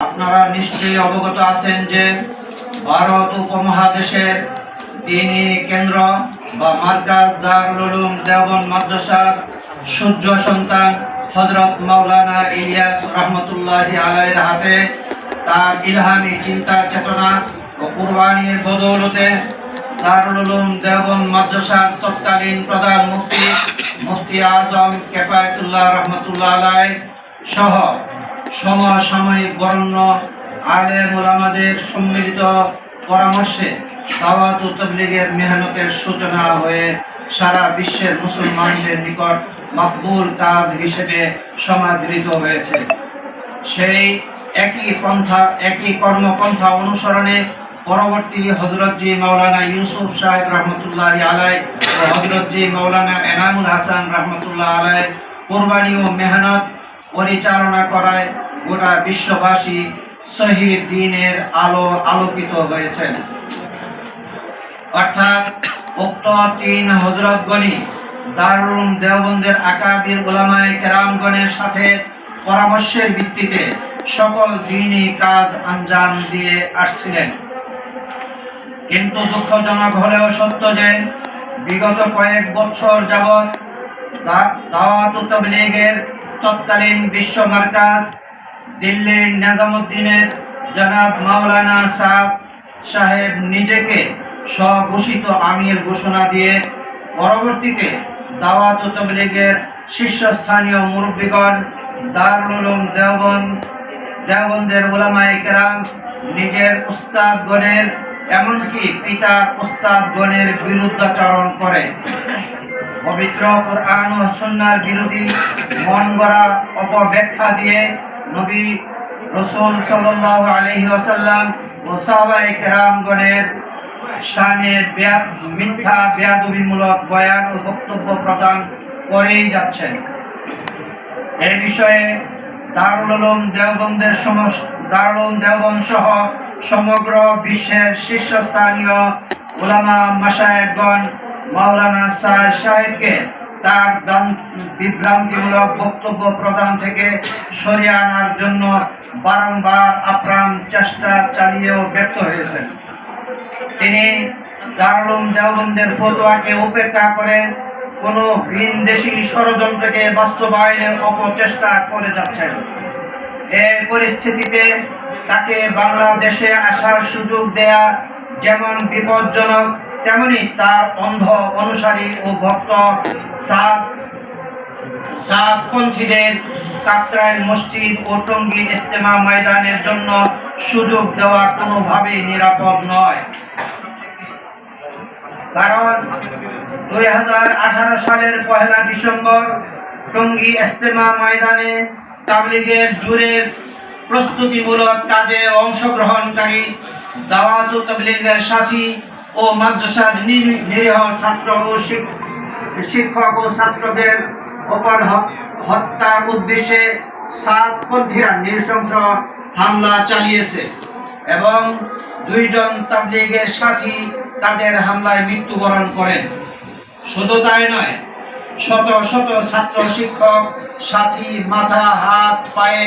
আপনারা নিশ্চয়ই অবগত আছেন যে ভারত উপমহাদেশের তিনি কেন্দ্র বা মার্কাজ দারুল উলুম দেওবন মাদ্রাসার সূর্য সন্তান হজরত মাওলানা ইলিয়াস রহমতুল্লাহ আলাইয়ের হাতে তার ইলহামি চিন্তা চেতনা ও কুরবানির বদৌলতে দারুল উলুম দেওবন মাদ্রাসার তৎকালীন প্রধান মুফতি মুফতি আজম কেফায়তুল্লাহ রহমতুল্লাহ আলাই সহ সমসাময়িক বরণ্য আলেম ওলামাদের সম্মিলিত পরামর্শে দাওয়াত ও তবলিগের মেহনতের সূচনা হয়ে সারা বিশ্বের মুসলমানদের নিকট মকবুল কাজ হিসেবে সমাদৃত হয়েছে। সেই একই পন্থা, একই কর্মপন্থা অনুসরণে পরবর্তী হজরতজি মাওলানা ইউসুফ সাহেব রহমতুল্লাহ আলাই ও হজরতজি মাওলানা এনামুল হাসান রহমতুল্লাহ আলাই কোরবানি ও মেহনত পরিচালনা করায় গোটা বিশ্ববাসী শহীদ দিনের আলো আলোকিত হয়েছেন। অর্থাৎ উক্ত তিন হজরতগণই দারুল দেওবন্দের আকাবির ওলামায় কেরামগণের সাথে পরামর্শের ভিত্তিতে সকল দিনই কাজ আঞ্জাম দিয়ে আসছিলেন। কিন্তু দুঃখজনক হলেও সত্য যে বিগত কয়েক বছর যাবৎ দা- দাওয়াত তবলিগের তৎকালীন বিশ্ব মার্কাজ, দিল্লির নিজামুদ্দিনের জনাব মাওলানা সাদ সাহেব নিজেকে স্বঘোষিত আমির ঘোষণা দিয়ে পরবর্তীতে দাওয়াত তবলিগের শীর্ষস্থানীয় মুরব্বীগণ দারুল দেওবন দেওবন্দ, দেওবন্দের ওলামায়ে কেরাম, নিজের উস্তাদগণের, এমনকি পিতার উস্তাদগণের বিরুদ্ধাচরণ করে। পবিত্র কোরআন ও সুন্নাহর বিরোধী মন গড়া অপব্যাখ্যা দিয়ে নবী রসুল সাল্লাল্লাহু আলাইহি ওয়াসাল্লাম ও সাহাবায়ে কেরামগণের শানে মিথ্যা বেয়াদবিমূলক বয়ান ও বক্তব্য প্রদান করেই যাচ্ছেন। এই বিষয়ে দারুল উলুম দেওবন্দের সমস্ত দারুল উলুম দেওবন্দ সহ সমগ্র বিশ্বের শীর্ষস্থানীয় ওলামা মাসায়েবগণ মাওলানা সাহেব সাহেবকে তার বিভ্রান্তিমূলক বক্তব্য প্রদান থেকে সরিয়ে আনার জন্য বারংবার আপ্রাণ চেষ্টা চালিয়েও ব্যর্থ হয়েছেন। তিনি দারুল দেওবন্দের ফতোয়াকে উপেক্ষা করে কোনো ভিনদেশি ষড়যন্ত্রকে বাস্তবায়নের অপচেষ্টা করে যাচ্ছেন। এই পরিস্থিতিতে তাকে বাংলাদেশে আসার সুযোগ দেয়া যেমন বিপজ্জনক তেমনি তার অন্ধ অনুসারী ও ভক্ত সাতপন্থীদের কাকরাইল মসজিদ ও টঙ্গী ইস্তেমা ময়দানের জন্য সুযোগ দেওয়া কোনোভাবেই নিরাপদ নয়। কারণ দুই হাজার আঠারো সালের পহেলা ডিসেম্বর টঙ্গী ইস্তেমা ময়দানে তাবলিগের জুরের প্রস্তুতিমূলক কাজে অংশগ্রহণকারী দাওয়াত তাবলিগের সাথী ও মাদ্রাসার নিরীহ ছাত্র ও শিক্ষক ও ছাত্রদের ওপর হত্যার উদ্দেশ্যে সাতপন্থীরা নৃশংস হামলা চালিয়েছে এবং দুইজন তাবলিগের সাথী তাদের হামলায় মৃত্যুবরণ করেন। শুধু তাই নয়, শত শত ছাত্র শিক্ষক, সাথী, মাথা, হাত, পায়ে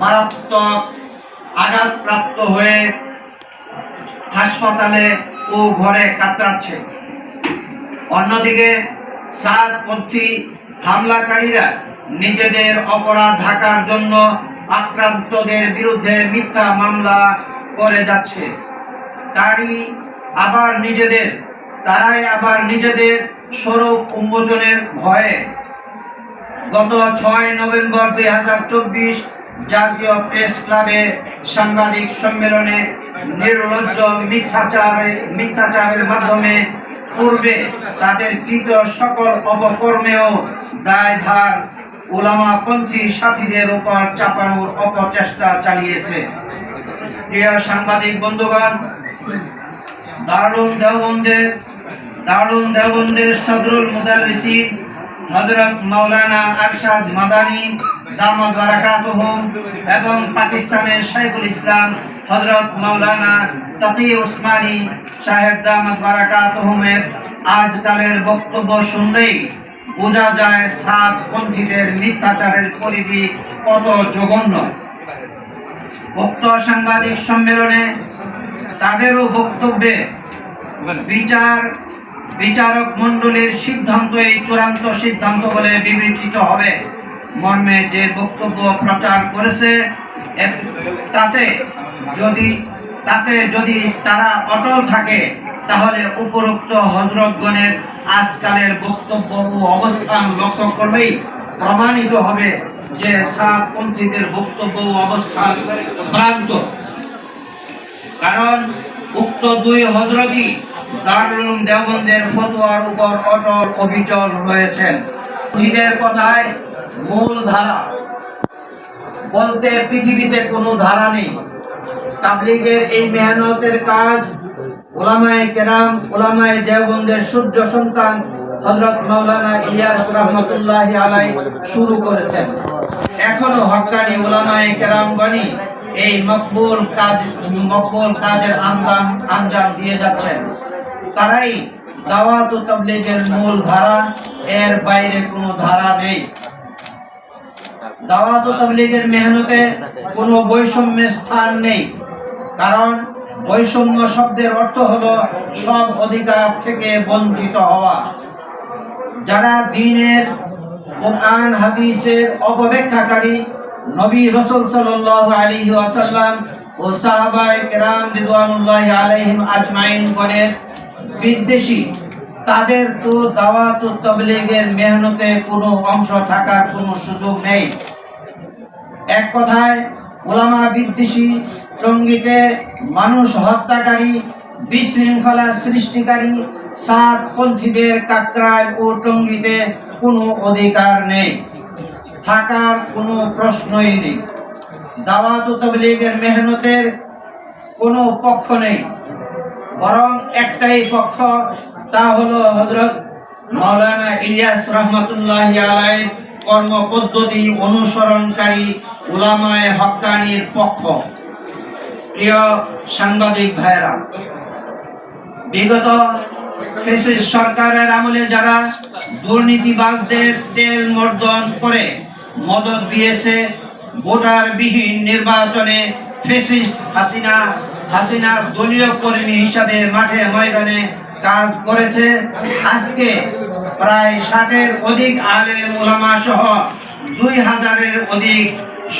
মারাত্মক আঘাতপ্রাপ্ত হয়ে হাসপাতালে ও ঘরে কাতরাচ্ছে। অন্যদিকে সাতপন্থী হামলাকারীরা নিজেদের অপরাধ ঢাকার জন্য আক্রান্তদের বিরুদ্ধে মিথ্যা মামলা করে যাচ্ছে। তারই আবার নিজেদের, তারাই আবার নিজেদের স্বরূপ উন্মোচনের ভয়ে গত ছয় নভেম্বর দুই হাজার চব্বিশ জাতীয় প্রেস ক্লাবে সাংবাদিক সম্মেলনে নির্লজ্জ মিথ্যাচারে মিথ্যাচারের মাধ্যমে পূর্বে তাদের কৃত সকল অপকর্মেও দায়ভার ওলামাপন্থী সাথীদের উপর চাপানোর অপচেষ্টা চালিয়েছে। প্রিয় সাংবাদিক বন্ধুগণ, দারুল দেওবন্দের দারুল দেওবন্দের সদরুল মুদারিসিন হযরত মাওলানা আরশাদ মাদানী দামাদ বারাকাতুহুম এবং পাকিস্তানের শাইখুল ইসলাম হযরত মাওলানা তাকি উসমানী সাহেব বারাকাতুহুমের আজকালের বক্তব্য শুনলেই বোঝা যায় সাত পন্থীদের মিথ্যাচারের পরিধি কত জঘন্য। উক্ত সাংবাদিক সম্মেলনে তাদেরও বক্তব্যে বিচার, বিচারক মণ্ডলীর সিদ্ধান্ত, এই চূড়ান্ত সিদ্ধান্ত বলে বিবেচিত হবে। মর্মে যে বক্তব্য প্রচার করেছে তাতে যদি তাতে যদি তারা অটল থাকে, তাহলে উপরোক্ত হজরতগণের আজকালের বক্তব্য ও অবস্থান লক্ষ্য করলেই প্রমাণিত হবে যে সাতপন্থীদের বক্তব্য ও অবস্থান ভ্রান্ত। কারণ উক্ত দুই হজরতই দারুল দেওবন্দের ফতোয়ার উপর অটল অবিচল রয়েছেন। কথায় মূল ধারা বলতে পৃথিবীতে কোনো ধারা নেই। তাবলিগের এই মেহনতের কাজ ওলামায়ে কেরাম, ওলামায়ে দেওবন্দের সূর্য সন্তান হযরত মাওলানা ইলিয়াস রহমতুল্লাহ আলাই শুরু করেছেন। এখনও হক্কানি ওলামায়ে কেরামগণই এই মকবুল কাজ, মকবুল কাজের আঞ্জাম আঞ্জাম দিয়ে যাচ্ছেন। তারাই দাওয়াত ও তাবলিগের মূল ধারা, এর বাইরে কোনো ধারা নেই। দাওয়াত ও তাবলীগের মেহনতে কোনো বৈষম্যের স্থান নেই। কারণ বৈষম্য শব্দের অর্থ হলো সব অধিকার থেকে বঞ্চিত হওয়া। যারা দিনের কোরআন, হাদিসের অপব্যাখ্যাকারী নবী রসুল সাল্লাল্লাহু আলাইহি ওয়াসাল্লাম ও সাহাবায়ে কেরাম রিদওয়ানুল্লাহি আলাইহিম আজমাইন গণের বিদ্বেষী, তাদের তো দাওয়াত তাবলীগের মেহনতে কোনো অংশ থাকার কোনো সুযোগ নেই। এক কথায়, ওলামা বিদ্বেষী টঙ্গিতে মানুষ হত্যাকারী, বিশৃঙ্খলা সৃষ্টিকারী সাত পন্থীদের কাকরায় ও টঙ্গিতে কোনো অধিকার নেই। থাকার কোনো প্রশ্নই নেই। দাওয়াত তাবলীগের মেহনতের কোনো পক্ষ নেই। বরং একটাই পক্ষ, তা হলো হজরত মাওলানা ইলিয়াস রহমতুল্লাহ আলাই কর্ম পদ্ধতি অনুসরণকারী উলামায়ে হক্কানির পক্ষ। প্রিয় সাংবাদিক ভাইরা বিগত সরকারের আমলে যারা দুর্নীতিবাজদের তেল মর্দন করে মদত দিয়েছে, ভোটারবিহীন নির্বাচনে ফেসিস্ট হাসিনা হাসিনা দলীয় কর্মী হিসাবে মাঠে ময়দানে কাজ করেছে, আজকে প্রায় ষাটের অধিক আলে ওলামা সহ দুই হাজারের অধিক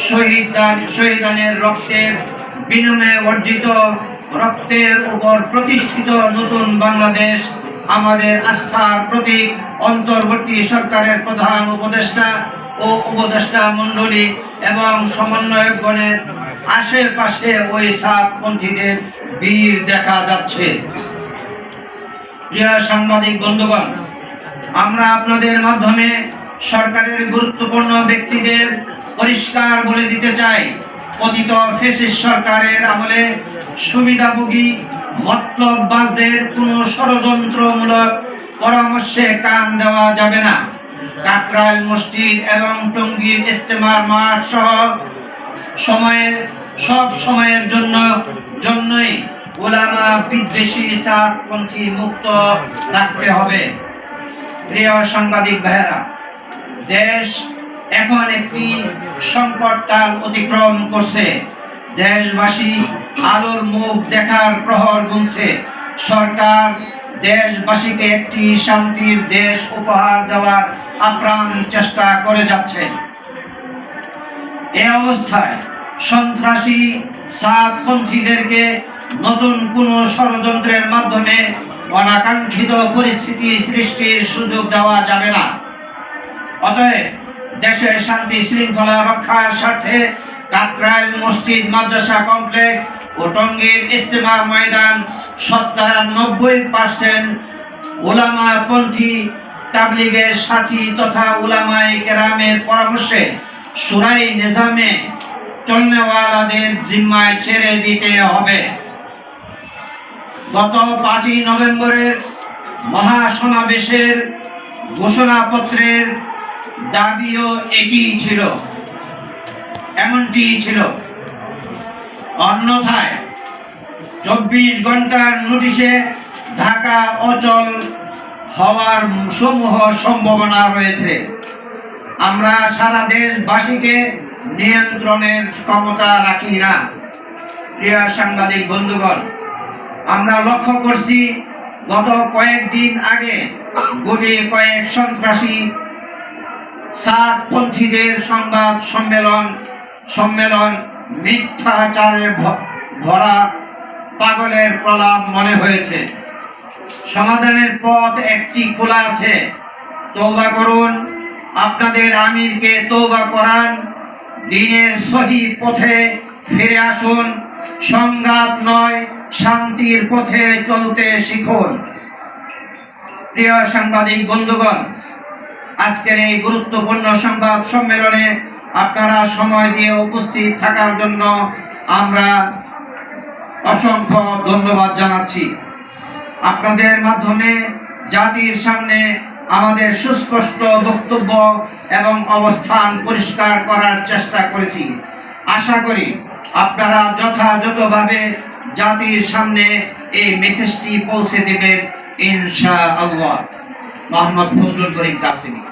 শহীদান শহীদানের রক্তের বিনিময়ে অর্জিত রক্তের উপর প্রতিষ্ঠিত নতুন বাংলাদেশ আমাদের আস্থার প্রতীক, অন্তর্বর্তী সরকারের প্রধান উপদেষ্টা ও উপদেষ্টা মণ্ডলী এবং সমন্বয়কগণের আশেপাশে ওই সাতপন্থীদের বীর দেখা যাচ্ছে। প্রিয় সাংবাদিক বন্ধুগণ আমরা আপনাদের মাধ্যমে সরকারের গুরুত্বপূর্ণ ব্যক্তিদের পরিষ্কার বলে দিতে চাই। অতীত ফেসিস সরকারের আমলে সুবিধাভোগী মতলববাজদের কোনো ষড়যন্ত্রমূলক পরামর্শে কান দেওয়া যাবে না। কাকরাইল মসজিদ এবং টঙ্গীর ইস্তেমার মাঠ সহ সময়ের, সব সময়ের জন্য, জন্যই ওলামা বিদ্বেষী চারপন্থী মুক্ত রাখতে হবে। প্রিয় সাংবাদিক ভাইয়েরা, দেশ এখন একটি সংকট কাল অতিক্রম করছে। দেশবাসী আলোর মুখ দেখার প্রহর গুনছে। সরকার দেশবাসীকে একটি শান্তির দেশ উপহার দেওয়ার আপ্রাণ চেষ্টা করে যাচ্ছে। এ অবস্থায় সন্ত্রাসী সাতপন্থীদেরকে নতুন কোনো ষড়যন্ত্রের মাধ্যমে অনাকাঙ্ক্ষিত পরিস্থিতি সৃষ্টির সুযোগ দেওয়া যাবে না। অতএব দেশের শান্তি শৃঙ্খলা রক্ষার স্বার্থে কাকরাইল মসজিদ, মাদ্রাসা কমপ্লেক্স ও টঙ্গীর ইস্তেমা ময়দান শতকরা নব্বই পার্সেন্ট ওলামা পন্থী তাবলিগের সাথী তথা উলামায়ে কেরামের পরামর্শে সুরাই নিজামে চলনেওয়ালাদের জিম্মায় ছেড়ে দিতে হবে। গত পাঁচই নভেম্বরের মহাসমাবেশের ঘোষণাপত্রের দাবিও এটি ছিল এমনটি ছিল। অন্যথায় চব্বিশ ঘণ্টার নোটিশে ঢাকা অচল হওয়ার সমূহ সম্ভাবনা রয়েছে। আমরা সারা দেশবাসীকে নিয়ন্ত্রণের ক্ষমতা রাখি না। প্রিয় সাংবাদিক বন্ধুগণ আমরা লক্ষ্য করছি গত কয়েকদিন আগে গুটি কয়েক সন্ত্রাসী সাতপন্থীদের সংবাদ সম্মেলন সম্মেলন মিথ্যাচারে ভরা পাগলের প্রলাপ মনে হয়েছে। সমাধানের পথ একটি খোলা আছে। তৌবা করুন, আপনাদের আমিরকে তৌবা করান, দিনের সহি পথে ফিরে আসুন। সংঘাত নয়, শান্তির পথে চলতে শিখুন। প্রিয় সাংবাদিক বন্ধুগণ, আজকের এই গুরুত্বপূর্ণ সংবাদ সম্মেলনে আপনারা সময় দিয়ে উপস্থিত থাকার জন্য আমরা অসংখ্য ধন্যবাদ জানাচ্ছি। আপনাদের মাধ্যমে জাতির সামনে আমাদের সুস্পষ্ট বক্তব্য এবং অবস্থান পরিষ্কার করার চেষ্টা করেছি। আশা করি আপনারা যথাযথভাবে জাতির সামনে এই মেসেজটি পৌঁছে দেবেন ইনশা আল্লাহ মোহাম্মদ ফজলুল করিম কাসিমি।